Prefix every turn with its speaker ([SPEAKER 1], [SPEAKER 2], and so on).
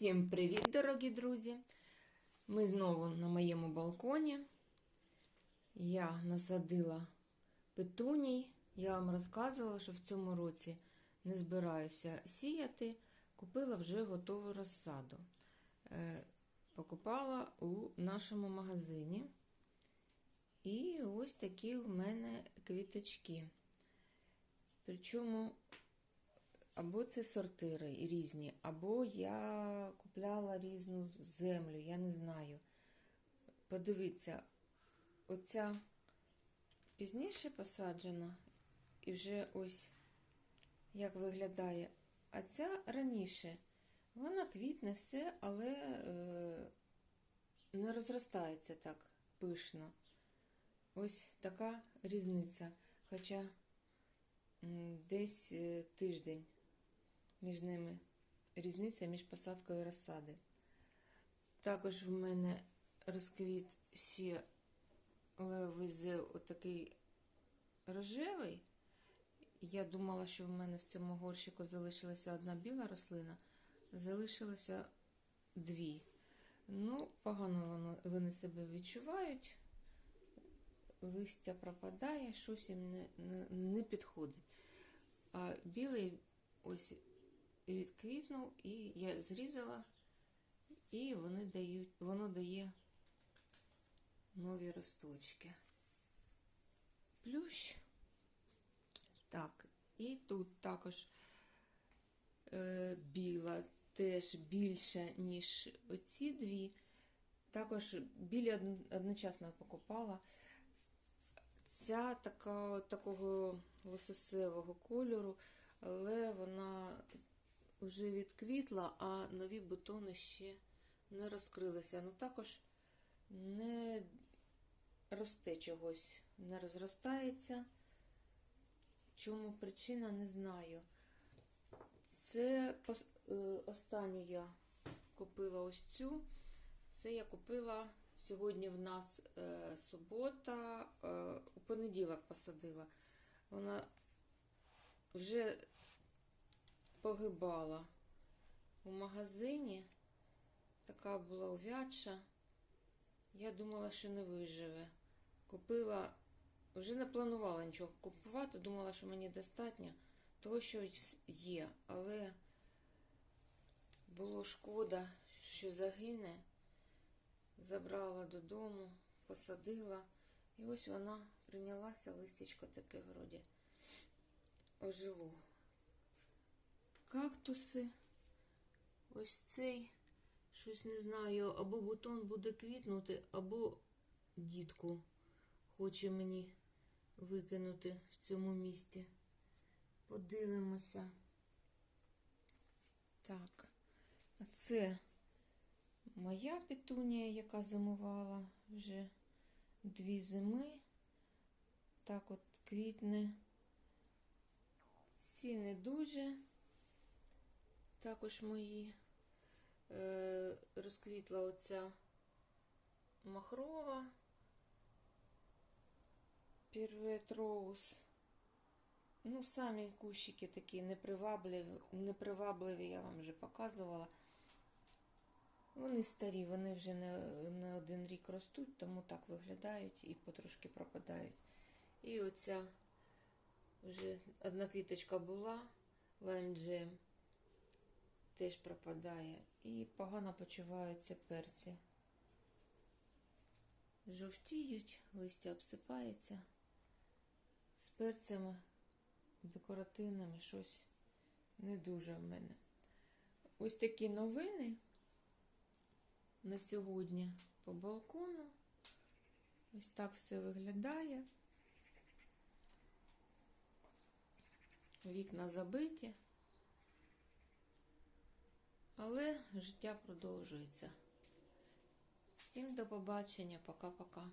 [SPEAKER 1] Всім привіт, дорогі друзі! Ми знову на моєму балконі. Я насадила петуній. Я вам розказувала, що в цьому році не збираюся сіяти. Купила вже готову розсаду. Е, Покупала у нашому магазині. І ось такі в мене квіточки. Причому або це сортири різні, або я купляла різну землю, я не знаю. Подивіться, оця пізніше посаджена, і вже ось як виглядає. А ця раніше. Вона квітне все, але е, не розростається так пишно. Ось така різниця. Хоча десь е, тиждень між ними різниця між посадкою розсади. Також в мене розквіт ще левизе отакий рожевий. Я думала, що в мене в цьому горщику залишилася одна біла рослина, залишилося дві. Ну, погано вони себе відчувають, листя пропадає, щось їм не, не, не підходить. А білий ось відквітнув, і я зрізала, і вони дають, воно дає нові росточки. Плющ. Так, і тут також е, біла, теж більша, ніж оці дві. Також білі одночасно покупала. Ця така, такого лососевого кольору, але вона вже відквітла, а нові бутони ще не розкрилися. Ну також не росте чогось, не розростається. Чому причина, не знаю. Це останню я купила ось цю. Це я купила сьогодні в нас е, субота, е, у понеділок посадила. Вона вже погибала у магазині. Така була увядша. Я думала, що не виживе. Купила, вже не планувала нічого купувати, думала, що мені достатньо того, що є, але було шкода, що загине. Забрала додому, посадила, і ось вона прийнялася, листечко таке вроді ожило кактуси. Ось цей, щось не знаю, або бутон буде квітнути, або дітку хоче мені викинути в цьому місці. Подивимося. Так, це моя петунія, яка зимувала вже дві зими. Так от квітне. Ці не дуже також мої е, розквітла оця махрова Первет Роуз. Ну, самі кущики такі непривабливі, непривабливі, я вам вже показувала. Вони старі, вони вже не, не один рік ростуть, тому так виглядають і потрошки пропадають. І оця вже одна квіточка була, лайм джем теж пропадає. І погано почуваються перці. Жовтіють, листя обсипається. З перцями декоративними щось не дуже в мене. Ось такі новини на сьогодні по балкону. Ось так все виглядає. Вікна забиті. Але життя продовжується. Всім до побачення, пока-пока.